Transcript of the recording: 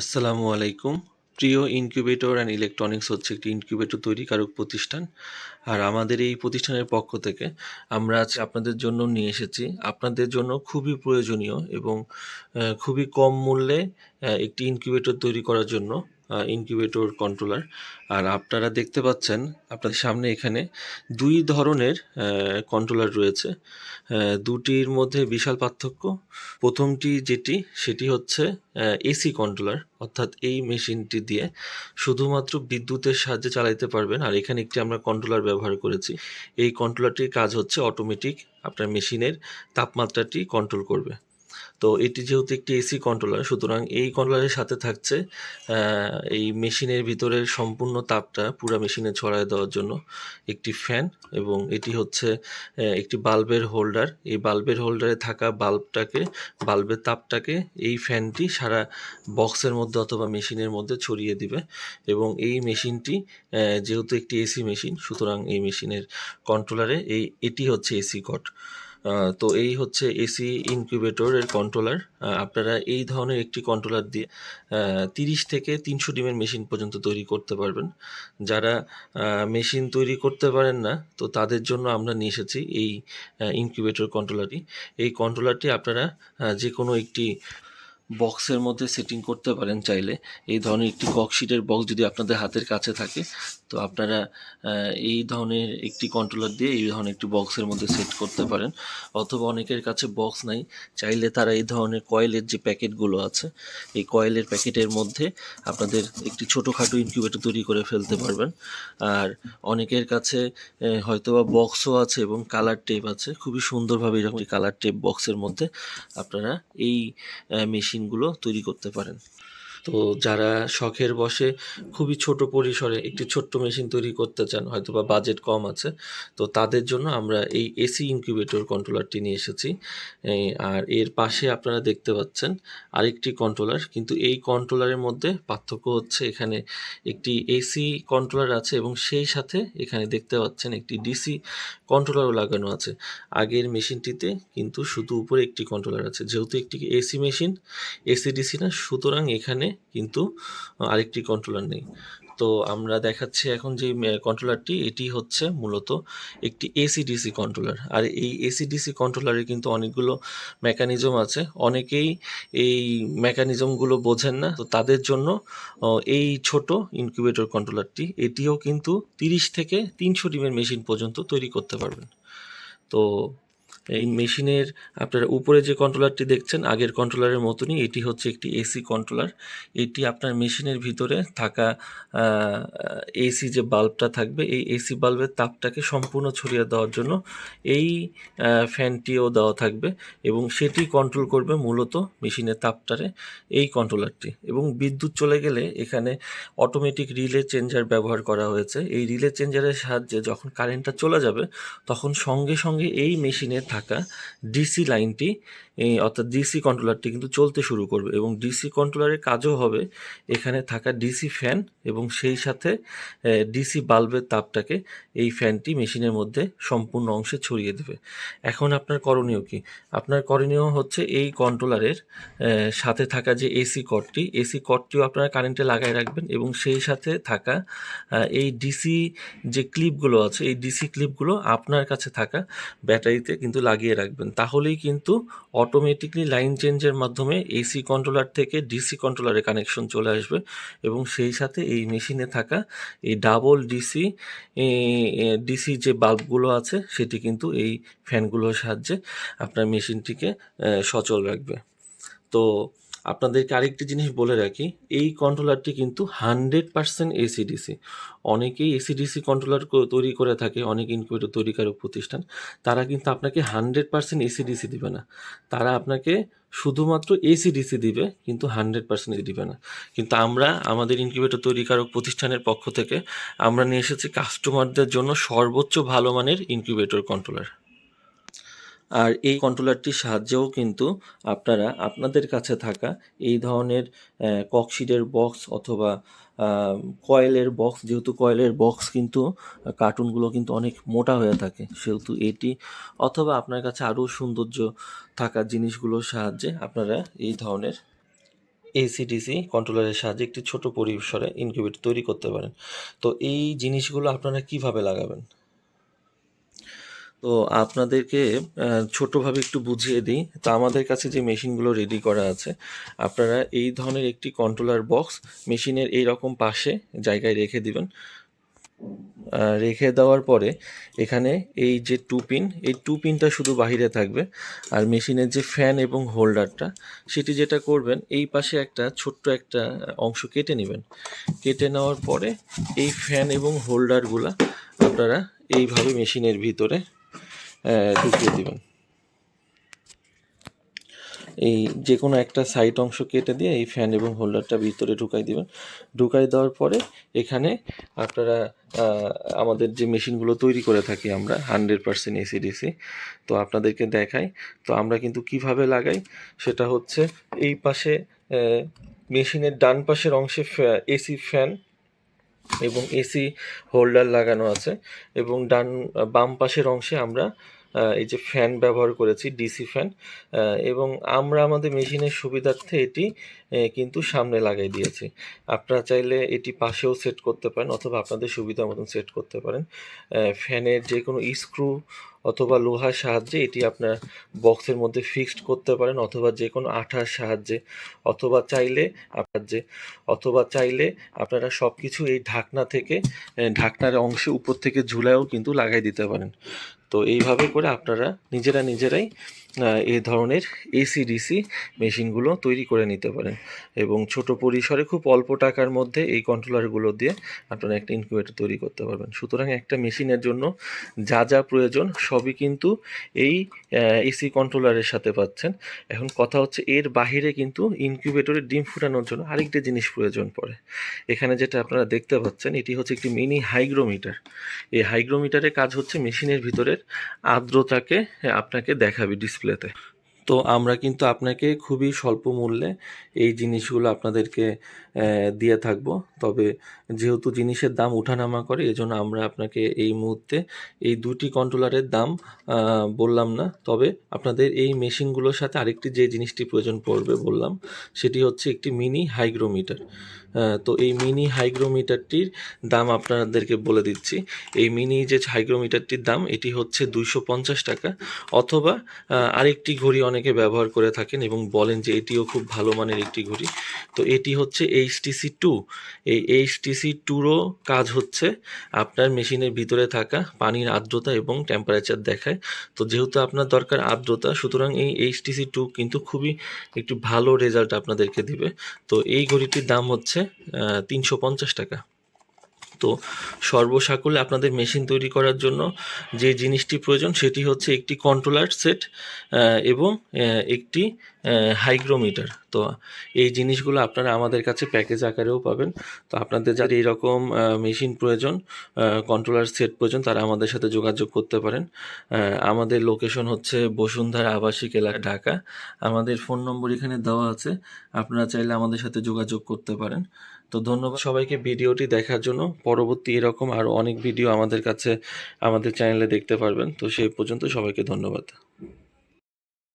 আসসালামু আলাইকুম। প্রিয় ইনকিউবেটর অ্যান্ড ইলেকট্রনিক্স হচ্ছে একটি ইনকিউবেটর তৈরিকারক প্রতিষ্ঠান। আর আমাদের এই প্রতিষ্ঠানের পক্ষ থেকে আমরা আজ আপনাদের জন্য নিয়ে এসেছি। আপনাদের জন্য খুবই প্রয়োজনীয় এবং খুবই কম মূল্যে একটি ইনকিউবেটর তৈরি করার জন্য ইনকিউবেটর কন্ট্রোলার আর আপনারা দেখতে পাচ্ছেন, আপনাদের সামনে এখানে দুই ধরনের কন্ট্রোলার রয়েছে। দুটির মধ্যে বিশাল পার্থক্য। প্রথমটি যেটি, সেটি হচ্ছে এসি কন্ট্রোলার অর্থাৎ এই মেশিনটি দিয়ে শুধুমাত্র বিদ্যুতের সাহায্যে চালাইতে পারবেন। আর এখানে একটি আমরা কন্ট্রোলার ব্যবহার করেছি। এই কন্ট্রোলারটির কাজ হচ্ছে অটোমেটিক আপনার মেশিনের তাপমাত্রাটি কন্ট্রোল করবে। তো এটি যেহেতু একটি এসি কন্ট্রোলার সুতরাং এই কন্ট্রোলারের সাথে থাকছে এই মেশিনের ভিতরের সম্পূর্ণ তাপটা পুরো মেশিনে ছড়ায় দেওয়ার জন্য একটি ফ্যান এবং এটি হচ্ছে একটি বাল্বের হোল্ডার এই বাল্বের হোল্ডারে থাকা বাল্বটাকে, বাল্বের তাপটাকে এই ফ্যানটি সারা বক্সের মধ্যে অথবা মেশিনের মধ্যে ছড়িয়ে দিবে এবং এই মেশিনটি যেহেতু একটি এসি মেশিন, সুতরাং এই মেশিনের কন্ট্রোলারে এই, এটি হচ্ছে এসি কট তো এই হচ্ছে এসি ইনকিউবেটরের কন্ট্রোলার আপনারা এই ধরনের একটি কন্ট্রোলার দিয়ে তিরিশ থেকে তিনশো ডিমের মেশিন পর্যন্ত তৈরি করতে পারবেন। যারা মেশিন তৈরি করতে পারেন না, তো তাদের জন্য আমরা নিয়ে এসেছি এই ইনকিউবেটর কন্ট্রোলারটি এই কন্ট্রোলারটি আপনারা যে কোনো একটি বক্সের মধ্যে সেটিং করতে পারেন চাইলে। এই ধরনের একটি ককশিটের বক্স যদি আপনাদের হাতের কাছে থাকে, তো আপনারা এই ধরনের একটি কন্ট্রোলার দিয়ে এই ধরনের একটি বক্সের মধ্যে সেট করতে পারেন। অথবা অনেকের কাছে বক্স নাই, চাইলে তারা এই ধরনের কয়েলের যে প্যাকেটগুলো আছে, এই কয়েলের প্যাকেটের মধ্যে আপনাদের একটি ছোটোখাটো ইনকিউবেটর তৈরি করে ফেলতে পারবেন। আর অনেকের কাছে হয়তোবা বক্সও আছে এবং কালার টেপ আছে। খুবই সুন্দরভাবে এরকম কালার টেপ বক্সের মধ্যে আপনারা এই মেশিনগুলো তৈরি করতে পারেন। তো যারা শখের বসে খুবই ছোট পরিসরে একটি ছোট্ট মেশিন তৈরি করতে চান হয়তো বা বাজেট কম আছে, তো তাদের জন্য আমরা এই এসি ইনকিউবেটর কন্ট্রোলারটি নিয়ে এসেছি। আর এর পাশে আপনারা দেখতে পাচ্ছেন আরেকটি কন্ট্রোলার, কিন্তু এই কন্ট্রোলারের মধ্যে পার্থক্য হচ্ছে এখানে একটি এসি কন্ট্রোলার আছে এবং সেই সাথে এখানে দেখতে পাচ্ছেন একটি ডিসি কন্ট্রোলারও লাগানো আছে। আগের মেশিনটিতে কিন্তু শুধু উপরে একটি কন্ট্রোলার আছে, যেহেতু একটি এসি মেশিন, এসি ডিসি না, সুতরাং এখানে কিন্তু আরেকটি কন্ট্রোলার নেই। তো আমরা দেখাচ্ছি এখন যে কন্ট্রোলারটি এটি হচ্ছে মূলত একটি এসি ডিসি কন্ট্রোলার আর এই এসি ডিসি কন্ট্রোলারে কিন্তু অনেকগুলো মেকানিজম আছে। অনেকেই এই মেকানিজমগুলো বোঝেন না। তো তাদের জন্য এই ছোট ইনকিউবেটর কন্ট্রোলারটি এটিও কিন্তু তিরিশ থেকে তিনশো ডিমের মেশিন পর্যন্ত তৈরি করতে পারবেন। তো এই মেশিনের আপনারা উপরে যে কন্ট্রোলারটি দেখছেন, আগের কন্ট্রোলারের মতনই এটি হচ্ছে একটি এসি কন্ট্রোলার এটি আপনার মেশিনের ভিতরে থাকা এসি যে বাল্বটা থাকবে, এই এসি বাল্বের তাপটাকে সম্পূর্ণ ছড়িয়ে দেওয়ার জন্য এই ফ্যানটিও দেওয়া থাকবে এবং সেটি কন্ট্রোল করবে মূলত মেশিনের তাপটারে এই কন্ট্রোলারটি এবং বিদ্যুৎ চলে গেলে এখানে অটোমেটিক রিলে চেঞ্জার ব্যবহার করা হয়েছে। এই রিলে চেঞ্জারের সাহায্যে যখন কারেন্টটা চলে যাবে, তখন সঙ্গে সঙ্গে এই মেশিনে থাকা ডিসি লাইনটি অর্থাৎ ডিসি কন্ট্রোলারটি কিন্তু চলতে শুরু করবে এবং ডিসি কন্ট্রোলারের কাজও হবে এখানে থাকা ডিসি ফ্যান এবং সেই সাথে ডিসি বাল্বের তাপটাকে এই ফ্যানটি মেশিনের মধ্যে সম্পূর্ণ অংশে ছড়িয়ে দেবে। এখন আপনার করণীয় কি? আপনার করণীয় হচ্ছে এই কন্ট্রোলারের সাথে থাকা যে এসি কর্ডটি এসি কর্ডটিও আপনারা কারেন্টে লাগাই রাখবেন এবং সেই সাথে থাকা এই ডিসি যে ক্লিপগুলো আছে, এই ডিসি ক্লিপগুলো আপনার কাছে থাকা ব্যাটারিতে কিন্তু লাগিয়ে রাখবেন। তাহলেই কিন্তু অটোমেটিকলি লাইন চেঞ্জের মাধ্যমে এসি কন্ট্রোলার থেকে ডিসি কন্ট্রোলারে কানেকশন চলে আসবে এবং সেই সাথে এই মেশিনে থাকা এই ডাবল ডিসি ডিসি যে বাল্বগুলো আছে সেটি কিন্তু এই ফ্যানগুলোর সাহায্যে আপনার মেশিনটিকে সচল রাখবে। তো আপনাদেরকে আরেকটি জিনিস বলে রাখি, এই কন্ট্রোলারটি কিন্তু হান্ড্রেড পার্সেন্ট এসিডিসি অনেকেই এসিডিসি কন্ট্রোলার তৈরি করে থাকে, অনেক ইনকিউবেটর তৈরিকারক প্রতিষ্ঠান, তারা কিন্তু আপনাকে হান্ড্রেড পার্সেন্ট এসিডিসি দিবে না। তারা আপনাকে শুধুমাত্র এসিডিসি দিবে, কিন্তু হান্ড্রেড পার্সেন্ট দিবে না। কিন্তু আমরা, আমাদের ইনকিউবেটর তৈরিকারক প্রতিষ্ঠানের পক্ষ থেকে, আমরা নিয়ে এসেছি কাস্টমারদের জন্য সর্বোচ্চ ভালো মানের ইনকিউবেটর কন্ট্রোলার আর এই কন্ট্রোলারটির সাহায্যেও কিন্তু আপনারা আপনাদের কাছে থাকা এই ধরনের ককশিটের বক্স অথবা কয়েলের বক্স, যেহেতু কয়েলের বক্স কিন্তু কার্টুনগুলো কিন্তু অনেক মোটা হয়ে থাকে, সেহেতু এটি অথবা আপনার কাছে আরও সৌন্দর্য থাকা জিনিসগুলোর সাহায্যে আপনারা এই ধরনের এসিডিসি কন্ট্রোলারের সাহায্যে একটি ছোট পরিসরে ইনকিউবেটর তৈরি করতে পারেন। তো এই জিনিসগুলো আপনারা কীভাবে লাগাবেন? তো আপনাদেরকে ছোটোভাবে একটু বুঝিয়ে দিই। তো আমাদের কাছে যে মেশিনগুলো রেডি করা আছে, আপনারা এই ধরনের একটি কন্ট্রোলার বক্স মেশিনের এই রকম পাশে জায়গায় রেখে দিবেন। রেখে দেওয়ার পরে এখানে এই যে টু পিন এই টু পিনটা শুধু বাহিরে থাকবে। আর মেশিনের যে ফ্যান এবং হোল্ডারটা সেটি যেটা করবেন, এই পাশে একটা ছোট্ট একটা অংশ কেটে নেবেন। কেটে নেওয়ার পরে এই ফ্যান এবং হোল্ডারগুলা আপনারা এইভাবে মেশিনের ভিতরে ঢুকিয়ে দিবেন। এই যে কোনো একটা সাইড অংশ কেটে দিয়ে এই ফ্যান এবং হোল্ডারটা ভিতরে ঢুকাই দিবেন। ঢুকাই দেওয়ার পরে এখানে আপনারা আমাদের যে মেশিনগুলো তৈরি করে থাকি আমরা হান্ড্রেড পার্সেন্ট এসিডিসি তো আপনাদেরকে দেখাই। তো আমরা কিন্তু কীভাবে লাগাই, সেটা হচ্ছে এই পাশে মেশিনের ডান পাশের অংশে এসি ফ্যান এবং এসি হোল্ডার লাগানো আছে এবং ডান, বাম পাশের অংশে আমরা এই যে ফ্যান ব্যবহার করেছি ডিসি ফ্যান এবং আমরা আমাদের মেশিনের সুবিধার্থে এটি কিন্তু সামনে লাগাই দিয়েছি। আপনারা চাইলে এটি পাশেও সেট করতে পারেন অথবা আপনাদের সুবিধা মতন সেট করতে পারেন। ফ্যানের যে কোনো স্ক্রু অথবা লোহার সাহায্যে এটি আপনার বক্সের মধ্যে ফিক্সড করতে পারেন অথবা যে কোনো আঠার সাহায্যে, অথবা চাইলে আপনার যে, অথবা চাইলে আপনারা সব কিছু এই ঢাকনা থেকে ঢাকনার অংশে উপর থেকে ঝুলায়ও কিন্তু লাগাই দিতে পারেন। তো এইভাবে করে আপনারা নিজেরা নিজেরাই এ ধরনের এসিডিসি মেশিনগুলো তৈরি করে নিতে পারেন। এবং ছোট পরিসরে খুব অল্প টাকার মধ্যে এই কন্ট্রোলারগুলো দিয়ে আপনারা একটা ইনকিউবেটর তৈরি করতে পারবেন। সুতরাং একটা মেশিনের জন্য যা যা প্রয়োজন সবই কিন্তু এই এসি কন্ট্রোলারের সাথে পাচ্ছেন। এখন কথা হচ্ছে এর বাহিরে কিন্তু ইনকিউবেটরে ডিম ফুটানোর জন্য আরেকটা জিনিস প্রয়োজন পড়ে। এখানে যেটা আপনারা দেখতে পাচ্ছেন, এটি হচ্ছে একটি মিনি হাইগ্রোমিটার। এই হাইগ্রোমিটারের কাজ হচ্ছে মেশিনের ভিতরের আর্দ্রতাকে আপনাকে দেখাবে ডিসপ্লেতে। তো আমরা কিন্তু আপনাকে খুবই স্বল্প মূল্যে এই জিনিসগুলো আপনাদেরকে দিয়ে থাকব। তবে যেহেতু জিনিসের দাম ওঠানামা করে, এজন্য আমরা আপনাকে এই মুহূর্তে এই দুটি কন্ট্রোলারের দাম বললাম না। তবে আপনাদের এই মেশিনগুলোর সাথে আরেকটি যে জিনিসটি প্রয়োজন পড়বে বললাম, সেটি হচ্ছে একটি মিনি হাইগ্রোমিটার। তো এই মিনি হাইগ্রোমিটারটির দাম আপনাদেরকে বলে দিচ্ছি। এই মিনি যে হাইগ্রোমিটারটির দাম, এটি হচ্ছে দুইশো পঞ্চাশ টাকা। অথবা আরেকটি ঘড়ি অনেকে ব্যবহার করে থাকেন এবং বলেন যে এটিও খুব ভালো মানের একটি ঘড়ি। তো এটি হচ্ছে এইচটিসি টু এই এইচটিসি টুরও কাজ হচ্ছে আপনার মেশিনের ভিতরে থাকা পানির আর্দ্রতা এবং টেম্পারেচার দেখায়। তো যেহেতু আপনার দরকার আর্দ্রতা, সুতরাং এই এইচটিসি টু কিন্তু খুবই একটি ভালো রেজাল্ট আপনাদেরকে দিবে। তো এই ঘড়িটির দাম হচ্ছে তিনশো পঞ্চাশ টাকা। তো সর্বসাকুলে আপনাদের মেশিন তৈরি করার জন্য যে জিনিসটি প্রয়োজন সেটি হচ্ছে একটি কন্ট্রোলার সেট এবং একটি হাইগ্রোমিটার। তো এই জিনিসগুলো আপনারা আমাদের কাছে প্যাকেজ আকারেও পাবেন। তো আপনাদের যার এইরকম মেশিন প্রয়োজন কন্ট্রোলার সেট প্রয়োজন, তারা আমাদের সাথে যোগাযোগ করতে পারেন। আমাদের লোকেশন হচ্ছে বসুন্ধরা আবাসিক এলাকা, ঢাকা। আমাদের ফোন নম্বর এখানে দেওয়া আছে। আপনারা চাইলে আমাদের সাথে যোগাযোগ করতে পারেন। তো ধন্যবাদ সবাইকে ভিডিওটি দেখার জন্য। পরবর্তী এরকম আরও অনেক ভিডিও আমাদের কাছে, আমাদের চ্যানেলে দেখতে পারবেন। তো সেই পর্যন্ত সবাইকে ধন্যবাদ।